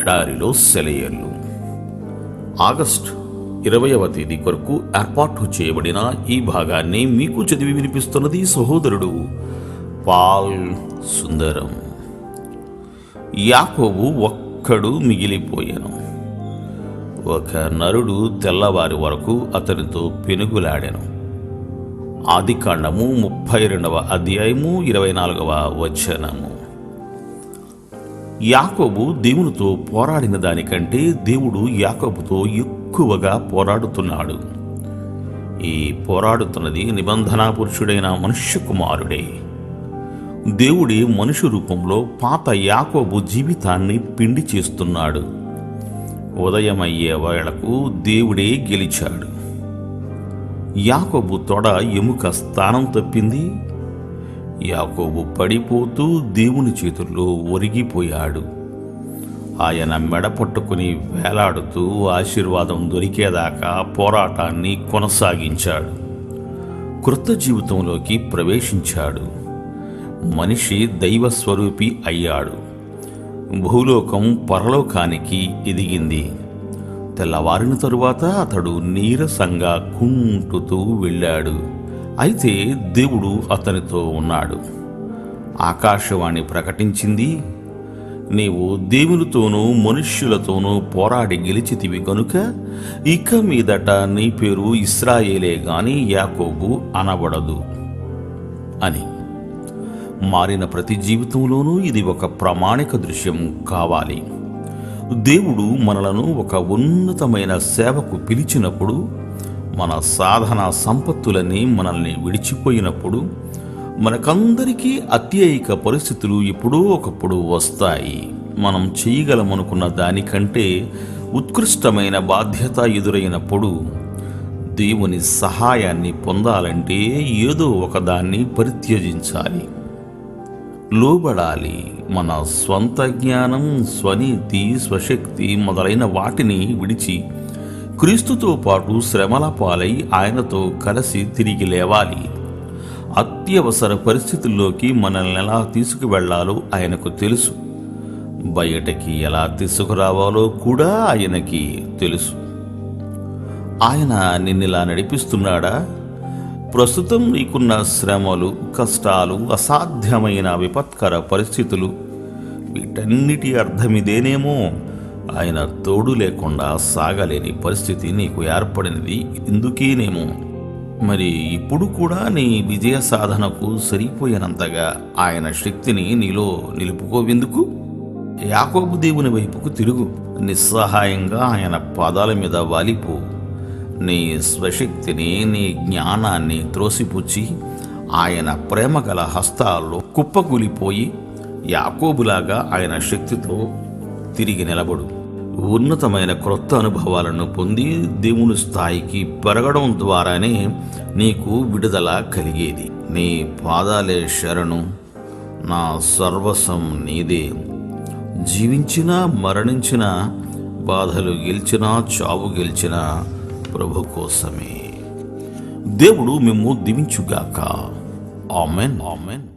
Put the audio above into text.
ఎడారిలో సెలయేర్లు ఆగస్ట్ ఇరవయవ తేదీ కొరకు ఏర్పాటు చేయబడిన ఈ భాగాన్ని మీకు చదివి వినిపిస్తున్నది సహోదరుడు పాల్ సుందరం. యాకోబు ఒక్కడు మిగిలిపోయాను. ఒక నరుడు తెల్లవారి వరకు అతనితో పెనుగులాడాను. ఆదికాండము ముప్పై రెండవ అధ్యాయము ఇరవై నాలుగవ వచనము. యాకోబు దేవునితో పోరాడిన దానికంటే దేవుడు యాకోబుతో ఎక్కువగా పోరాడుతున్నాడు. ఈ పోరాడుతున్నది నిబంధనా పురుషుడైన మనుష్య కుమారుడే. దేవుడి మనుషు రూపంలో పాత యాకోబు జీవితాన్ని పిండి చేస్తున్నాడు. ఉదయమయ్యే వేళకు దేవుడే గెలిచాడు. యాకోబు తొడ ఎముక స్థానం తప్పింది యాకోబు పడిపోతూ దేవుని చేతుల్లో ఒరిగిపోయాడు. ఆయన మెడ పట్టుకుని వేలాడుతూ ఆశీర్వాదం దొరికేదాకా పోరాటాన్ని కొనసాగించాడు. కృత జీవితంలోకి ప్రవేశించాడు. మనిషి దైవస్వరూపి అయ్యాడు. భూలోకం పరలోకానికి ఎదిగింది. తెల్లవారిన తరువాత అతడు నీరసంగా కుంటుతూ వెళ్ళాడు. అయితే దేవుడు అతనితో ఉన్నాడు. ఆకాశవాణి ప్రకటించింది నీవు దేవునితోనూ మనుష్యులతోనూ పోరాడి గెలిచితివి గనుక ఇక మీదట నీ పేరు ఇస్రాయేలే గాని యాకోబు అనబడదు అని. మారిన ప్రతి జీవితంలోనూ ఇది ఒక ప్రామాణిక దృశ్యం కావాలి. దేవుడు మనలను ఒక ఉన్నతమైన సేవకు పిలిచినప్పుడు మన సాధన సంపత్తులన్నీ మనల్ని విడిచిపోయినప్పుడు మనకందరికీ అత్యయిక పరిస్థితులు ఎప్పుడో ఒకప్పుడు వస్తాయి. మనం చేయగలమనుకున్న దానికంటే ఉత్కృష్టమైన బాధ్యత ఎదురైనప్పుడు దేవుని సహాయాన్ని పొందాలంటే ఏదో ఒకదాన్ని పరిత్యజించాలి. లోబడాలి. మన స్వంత జ్ఞానం స్వనీతి స్వశక్తి మొదలైన వాటిని విడిచి క్రీస్తుతో పాటు శ్రమల పాలై ఆయనతో కలిసి తిరిగి లేవాలి. అత్యవసర పరిస్థితుల్లోకి మనల్ని ఎలా తీసుకువెళ్ళాలో ఆయనకు తెలుసు. బయటకి ఎలా తీసుకురావాలో కూడా ఆయనకి తెలుసు. ఆయన నిన్నిలా నడిపిస్తున్నాడా? ప్రస్తుతం నీకున్న శ్రమలు కష్టాలు అసాధ్యమైన విపత్కర పరిస్థితులు వీటన్నిటి అర్థమిదేనేమో? ఆయన తోడు లేకుండా సాగలేని పరిస్థితి నీకు ఏర్పడినది. ఇందుకేనేమో మరి ఇప్పుడు కూడా నీ విజయ సాధనకు సరిపోయినంతగా ఆయన శక్తిని నీలో నిలుపుకోవెందుకు? యాకోబు దేవుని వైపుకు తిరుగు. నిస్సహాయంగా ఆయన పాదాల మీద వాలిపో. నీ స్వశక్తిని నీ జ్ఞానాన్ని త్రోసిపుచ్చి ఆయన ప్రేమగల హస్తాల్లో కుప్పకూలిపోయి యాకోబులాగా ఆయన శక్తితో తిరిగి నిలబడు. ఉన్నతమైన క్రొత్త అనుభవాలను పొంది దేవుని స్థాయికి పెరగడం ద్వారానే నీకు విడుదల కలిగేది. నీ పాదాలే శరణు నా సర్వసం నీదే. జీవించినా మరణించినా బాధలు గెలిచినా చావు గెలిచినా ప్రభు కోసమే. దేవుడు మేము దివించుగాక. ఆమెన్. ఆమెన్.